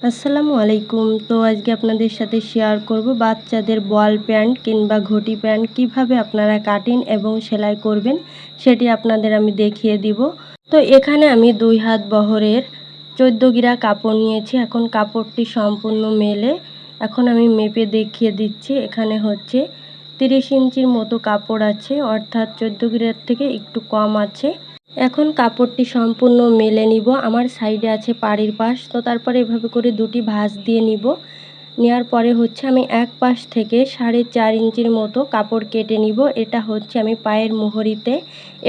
আসসালামু আলাইকুম। তো আজকে আপনাদের সাথে শেয়ার করব বাচ্চাদের বল প্যান্ট কিংবা ঘটি প্যান্ট কীভাবে আপনারা কাটিং এবং সেলাই করবেন সেটি আপনাদের আমি দেখিয়ে দিব। তো এখানে আমি দুই হাত বহরের চোদ্দ গিরা কাপড় নিয়েছি। এখন কাপড়টি সম্পূর্ণ মেলে। এখন আমি মেপে দেখিয়ে দিচ্ছি। এখানে হচ্ছে তিরিশ ইঞ্চির মতো কাপড় আছে, অর্থাৎ চোদ্দ গিরার থেকে একটু কম আছে। এখন কাপড়টি সম্পূর্ণ মেলে নিব। আমার সাইডে আছে পাড়ির পাশ, তো তারপরে এভাবে করে দুটি ভাঁজ দিয়ে নিব। নেওয়ার পরে হচ্ছে আমি এক পাশ থেকে সাড়ে চার ইঞ্চির মতো কাপড় কেটে নিব। এটা হচ্ছে আমি পায়ের মোহরিতে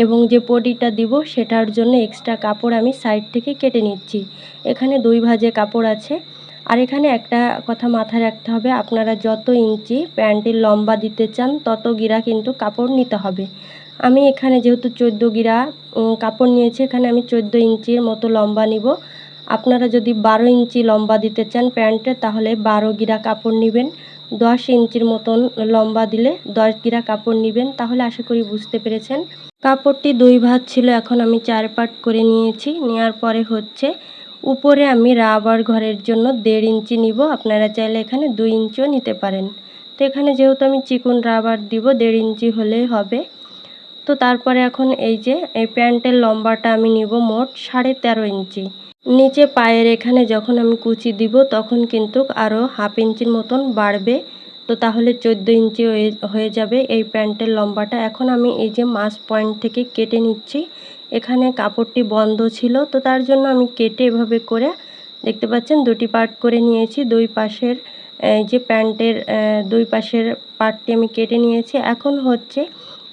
এবং যে পটিটা দিব সেটার জন্য এক্সট্রা কাপড় আমি সাইড থেকে কেটে নিচ্ছি। এখানে দুই ভাজে কাপড় আছে। আর এখানে একটা কথা মাথায় রাখতে হবে, আপনারা যত ইঞ্চি প্যান্টের লম্বা দিতে চান, তত গিরা কিন্তু কাপড় নিতে হবে। আমি এখানে যেহেতু চোদ্দ গিরা কাপড় নিয়েছি, এখানে আমি চোদ্দ ইঞ্চির মতো লম্বা নিব। আপনারা যদি বারো ইঞ্চি লম্বা দিতে চান প্যান্টে, তাহলে বারো গিরা কাপড় নেবেন। দশ ইঞ্চির মতন লম্বা দিলে দশ গিরা কাপড় নেবেন, তাহলে আশা করি বুঝতে পেরেছেন। কাপড়টি দুই ভাত ছিল, এখন আমি চার পাট করে নিয়েছি। নেওয়ার পরে হচ্ছে উপরে আমি রাবার ঘরের জন্য দেড় ইঞ্চি নিব। আপনারা চাইলে এখানে দুই ইঞ্চিও নিতে পারেন। তো এখানে যেহেতু আমি চিকন রাবার দিব, দেড় ইঞ্চি হলেই হবে। তো তারপরে এখন এই যে, এই প্যান্টের লম্বাটা আমি নিব মোট সাড়ে তেরো ইঞ্চি। নিচে পায়ের এখানে যখন আমি কুচি দিব, তখন কিন্তু আরও হাফ ইঞ্চির মতন বাড়বে। তো তাহলে চোদ্দ ইঞ্চি হয়ে যাবে এই প্যান্টের লম্বাটা। এখন আমি এই যে মাস পয়েন্ট থেকে কেটে নিচ্ছি। এখানে কাপড়টি বন্ধ ছিল, তো তার জন্য আমি কেটে এভাবে করে, দেখতে পাচ্ছেন, দুটি পার্ট করে নিয়েছি। দুই পাশের যে প্যান্টের দুই পাশের পার্টটি আমি কেটে নিয়েছি। এখন হচ্ছে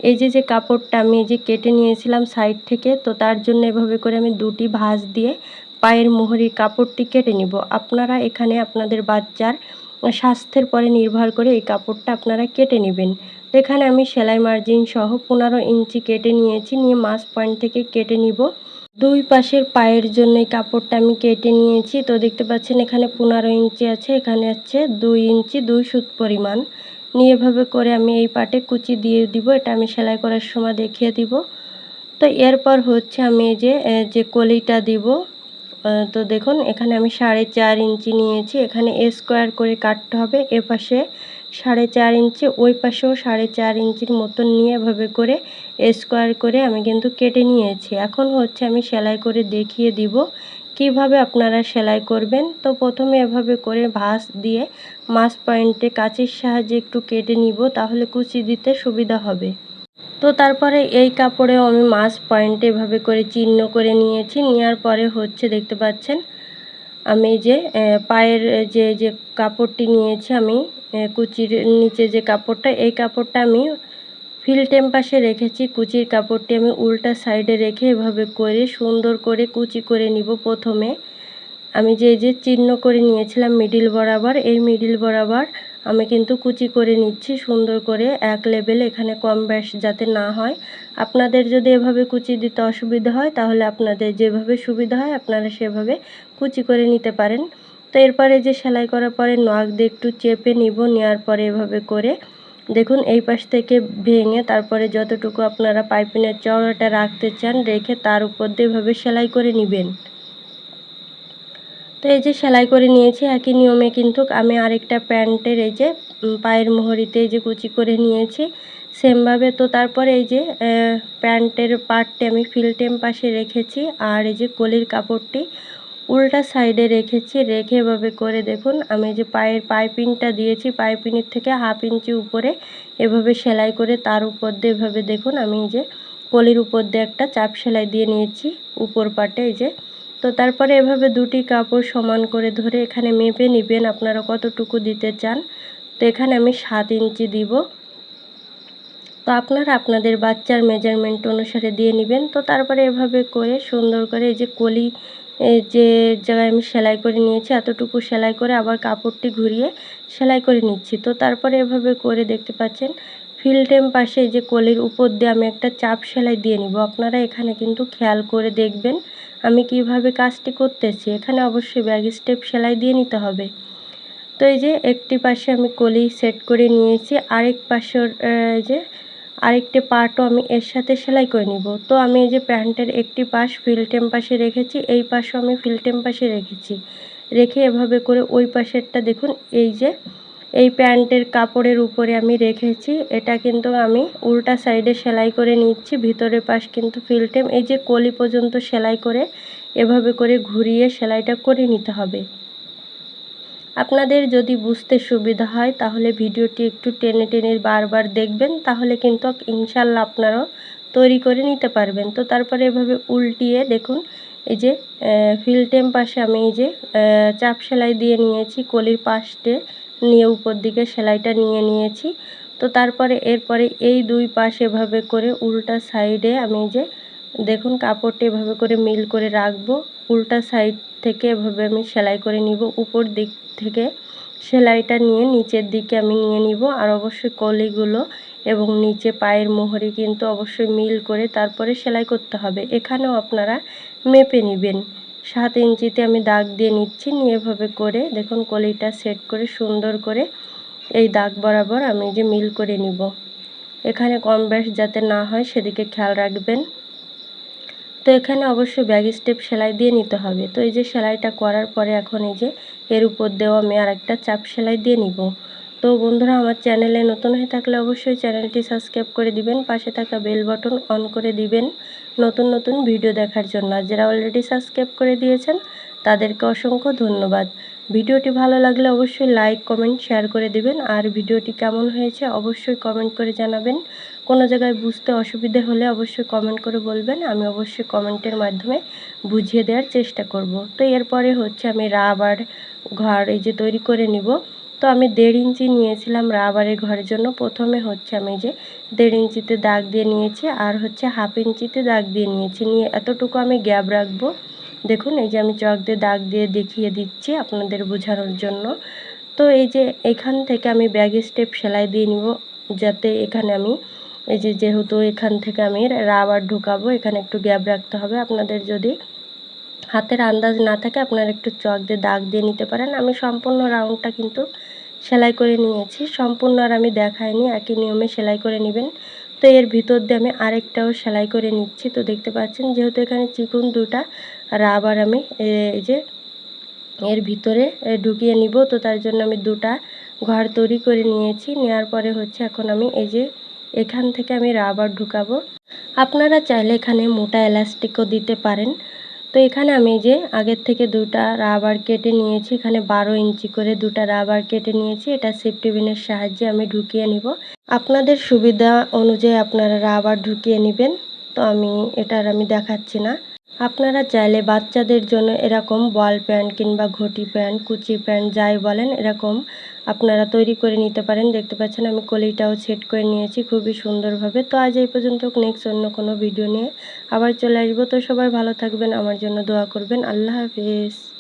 এই যে যে কাপড়টা আমি যে কেটে নিয়েছিলাম সাইড থেকে, তো তার জন্য এভাবে করে আমি দুটি ভাঁজ দিয়ে পায়ের মোহরির কাপড়টি কেটে নিব। আপনারা এখানে আপনাদের বাচ্চার স্বাস্থ্যের পরে নির্ভর করে এই কাপড়টা আপনারা কেটে নেবেন। তো এখানে আমি সেলাই মার্জিন সহ পনেরো ইঞ্চি কেটে নিয়েছি, নিয়ে মাছ পয়েন্ট থেকে কেটে নিব। দুই পাশের পায়ের জন্য এই কাপড়টা আমি কেটে নিয়েছি। তো দেখতে পাচ্ছেন এখানে পনেরো ইঞ্চি আছে, এখানে আছে দুই ইঞ্চি, দুই সুত পরিমাণ। নিয়ে এভাবে করে আমি এই পাটে কুচি দিয়ে দিব, এটা আমি সেলাই করার সময় দেখিয়ে দিব। তো এরপর হচ্ছে আমি এই যে যে কলিটা দিব তো দেখুন এখানে আমি সাড়ে চার ইঞ্চি নিয়েছি, এখানে স্কোয়ার করে কাটতে হবে, এ পাশে সাড়ে চার ইঞ্চি, ওই পাশেও সাড়ে চার ইঞ্চির মতন নিয়ে এভাবে করে স্কোয়ার করে আমি কিন্তু কেটে নিয়েছি। এখন হচ্ছে আমি সেলাই করে দেখিয়ে দিব, কীভাবে আপনারা সেলাই করবেন। তো প্রথমে এভাবে করে ভাঁজ দিয়ে মাছ পয়েন্টে কাঁচির সাহায্যে একটু কেটে নিব, তাহলে কুচি দিতে সুবিধা হবে। তো তারপরে এই কাপড়েও আমি মাছ পয়েন্টে এভাবে করে চিহ্ন করে নিয়েছি। নেওয়ার পরে হচ্ছে, দেখতে পাচ্ছেন, আমি যে পায়ের যে যে কাপড়টি নিয়েছি আমি কুচির নিচে যে কাপড়টা, এই কাপড়টা আমি ফিল টেম্পাসে রেখেছি। কুচির কাপড়টি আমি উল্টা সাইডে রেখে এভাবে করে সুন্দর করে কুচি করে নিব প্রথমে। আমি যে যে চিহ্ন করে নিয়েছিলাম মিডিল বরাবর, এই মিডিল বরাবর আমি কিন্তু কুচি করে নিচ্ছি, সুন্দর করে এক লেভেল এখানে কম ব্যাস যাতে না হয়। আপনাদের যদি এভাবে কুচি দিতে অসুবিধা হয়, তাহলে আপনাদের যেভাবে সুবিধা হয়, আপনারা সেভাবে কুচি করে নিতে পারেন। তো এরপরে যে সেলাই করার পরে নখ দিয়ে একটু চেপে নিব নেওয়ার পরে এভাবে করে। দেখুন, এই পাশ থেকে ভেঙে তারপরে যতটুকু আপনারা পাইপিনের চওড়াটা রাখতে চান, রেখে তার উপর দিয়ে এভাবে সেলাই করে নেবেন। তো এই যে সেলাই করে নিয়েছি, একই নিয়মে কিন্তু আমি আরেকটা প্যান্টের এই যে পায়ের মোহরিতে এই যে কুচি করে নিয়েছি। সেমভাবে তো তারপরে এই যে প্যান্টের পার্টটি আমি ফিলটেম পাশে রেখেছি আর এই যে কলির কাপড়টি উল্টা সাইডে রেখেছি। রেখে এভাবে করে দেখুন, আমি যে পায়ের পাইপিংটা দিয়েছি পাইপিংয়ের থেকে হাফ ইঞ্চি উপরে এভাবে সেলাই করে তার উপর দিয়ে এভাবে দেখুন, আমি যে কলির উপর দিয়ে একটা চাপ সেলাই দিয়ে নিয়েছি। উপর পাটে এই যে তো তারপরে এভাবে দুটি কাপড় সমান করে ধরে এখানে মেপে নেবেন আপনারা কতটুকু দিতে চান। তো এখানে আমি সাত ইঞ্চি দিব। তো আপনারা আপনাদের বাচ্চার মেজারমেন্ট অনুসারে দিয়ে নেবেন। তো তারপরে এভাবে করে সুন্দর করে এই যে কলি যে জায়গায় আমি সেলাই করে নিয়েছি এতটুকু সেলাই করে আবার কাপড়টি ঘুরিয়ে সেলাই করে নিচ্ছি। তো তারপরে এভাবে করে দেখতে পাচ্ছেন ফিল্টেম পাশে যে কলির উপর দিয়ে আমি একটা চাপ সেলাই দিয়ে নিব। আপনারা এখানে কিন্তু খেয়াল করে দেখবেন। আমি কীভাবে কাজটি করতেছি? এখানে অবশ্যই ব্যাগ স্টেপ সেলাই দিয়ে নিতে হবে। তো এই যে একটি পাশে আমি কলি সেট করে নিয়েছি, আরেক পাশের যে আরেকটি পার্টও আমি এর সাথে সেলাই করে নিব। তো আমি এই যে প্যান্টের একটি পাশ ফিলটেম পাশে রেখেছি, এই পাশও আমি ফিলটেম পাশে রেখেছি। রেখে এভাবে করে ওই পাশেরটা দেখুন, এই যে এই প্যান্টের কাপড়ের উপরে আমি রেখেছি। এটা কিন্তু আমি উল্টা সাইডে সেলাই করে নিচ্ছি, ভিতরের পাশ কিন্তু ফিলটেম এই যে কলি পর্যন্ত সেলাই করে এভাবে করে ঘুরিয়ে সেলাইটা করে নিতে হবে। আপনাদের যদি বুঝতে সুবিধা হয়, তাহলে ভিডিওটি একটু টেনে টেনে বারবার দেখবেন, তাহলে কিন্তু ইনশাল্লাহ আপনারাও তৈরি করে নিতে পারবেন। তো তারপরে এভাবে উল্টিয়ে দেখুন, এই যে ফিলটেম পাশে আমি এই যে চাপ সেলাই দিয়ে নিয়েছি কলির পাশটে নিয়ে উপর দিকে সেলাইটা নিয়ে নিয়েছি। তো তারপরে এরপরে এই দুই পাশ এভাবে করে উল্টা সাইডে আমি যে, দেখুন কাপড়টা এভাবে করে মিল করে রাখব। উল্টা সাইড থেকে এভাবে আমি সেলাই করে নিব। উপর দিক থেকে সেলাইটা নিয়ে নিচের দিকে আমি নিয়ে নিব। আর অবশ্যই কলিগুলো এবং নিচে পায়ের মোহরে কিন্তু অবশ্যই মিল করে তারপরে সেলাই করতে হবে। এখানেও আপনারা মেপে নেবেন। সাত ইঞ্চিতে আমি দাগ দিয়ে নিচ্ছি, নিয়ে এভাবে করে দেখুন কলিটা সেট করে সুন্দর করে এই দাগ বরাবর আমি যে মিল করে নিব। এখানে কম বেশ যাতে না হয় সেদিকে খেয়াল রাখবেন। তো এখানে অবশ্যই ব্যাগ স্টেপ সেলাই দিয়ে নিতে হবে। তো এই যে সেলাইটা করার পরে এখন এই যে এর উপর দেওয়া আমি আর একটা চাপ সেলাই দিয়ে নিব। তো বন্ধুরা, আমার চ্যানেলে নতুন হয়ে থাকলে অবশ্যই চ্যানেলটি সাবস্ক্রাইব করে দিবেন, পাশে থাকা বেল বাটন অন করে দিবেন। নতুন নতুন ভিডিও দেখার জন্য আর যারা অলরেডি সাবস্ক্রাইব করে দিয়েছেন, তাদেরকে অসংখ্য ধন্যবাদ। ভিডিওটি ভালো লাগলে অবশ্যই লাইক কমেন্ট শেয়ার করে দিবেন। আর ভিডিওটি কেমন হয়েছে অবশ্যই কমেন্ট করে জানাবেন। কোনো জায়গায় বুঝতে অসুবিধে হলে অবশ্যই কমেন্ট করে বলবেন। আমি অবশ্যই কমেন্টের মাধ্যমে বুঝিয়ে দেওয়ার চেষ্টা করব। তো এরপরে হচ্ছে আমি রাবার ঘর এই যে তৈরি করে নিব। তো আমি দেড় ইঞ্চি নিয়েছিলাম রাবারের ঘরের জন্য। প্রথমে হচ্ছে আমি যে দেড় ইঞ্চিতে দাগ দিয়ে নিয়েছি আর হচ্ছে হাফ ইঞ্চিতে দাগ দিয়ে নিয়েছি। নিয়ে এতটুকু আমি গ্যাপ রাখব। দেখুন, এই যে আমি চক দিয়ে দাগ দিয়ে দেখিয়ে দিচ্ছি আপনাদের বোঝানোর জন্য। তো এই যে এখান থেকে আমি ব্যাগ স্টেপ সেলাই দিয়ে নিব যাতে এখানে আমি এই যে যেহেতু এখান থেকে আমি রাবার ঢুকাবো, এখানে একটু গ্যাপ রাখতে হবে। আপনাদের যদি হাতের আন্দাজ না থাকে, আপনারা একটু চক দিয়ে দাগ দিয়ে নিতে পারেন। আমি সম্পূর্ণ রাউন্ডটা কিন্তু সেলাই করে নিয়েছি। সম্পূর্ণ আর আমি দেখাইনি, একই নিয়মে সেলাই করে নেবেন। তো এর ভিতর দিয়ে আমি আরেকটাও সেলাই করে নিচ্ছি। তো দেখতে পাচ্ছেন, যেহেতু এখানে চিকুন দুটা রাবার আমি এই যে এর ভিতরে ঢুকিয়ে নিব। তো তার জন্য আমি দুটা ঘর তৈরি করে নিয়েছি। নেওয়ার পরে হচ্ছে এখন আমি এই যে এখান থেকে আমি রাবার ঢুকাবো। আপনারা চাইলে এখানে মোটা এলাস্টিকও দিতে পারেন। তো এখানে আমি যে আগের থেকে দুটা রাবার কেটে নিয়েছি, এখানে বারো ইঞ্চি করে দুটা রাবার কেটে নিয়েছি। এটা সেফটি বিনের সাহায্যে আমি ঢুকিয়ে নিব। আপনাদের সুবিধা অনুযায়ী আপনারা রাবার ঢুকিয়ে নেবেন, তো আমি এটার আমি দেখাচ্ছি না। আপনারা চাইলে বাচ্চাদের জন্য এরকম বল প্যান্ট কিংবা ঘটি প্যান্ট, কুচি প্যান্ট, যাই বলেন, এরকম আপনারা তৈরি করে নিতে পারেন। দেখতে পাচ্ছেন আমি কলিটাও সেট করে নিয়েছি খুবই সুন্দরভাবে। তো আজ এই পর্যন্ত, নেক্সট অন্য কোনো ভিডিও নিয়ে আবার চলে আসব। তো সবাই ভালো থাকবেন, আমার জন্য দোয়া করবেন। আল্লাহ হাফিজ।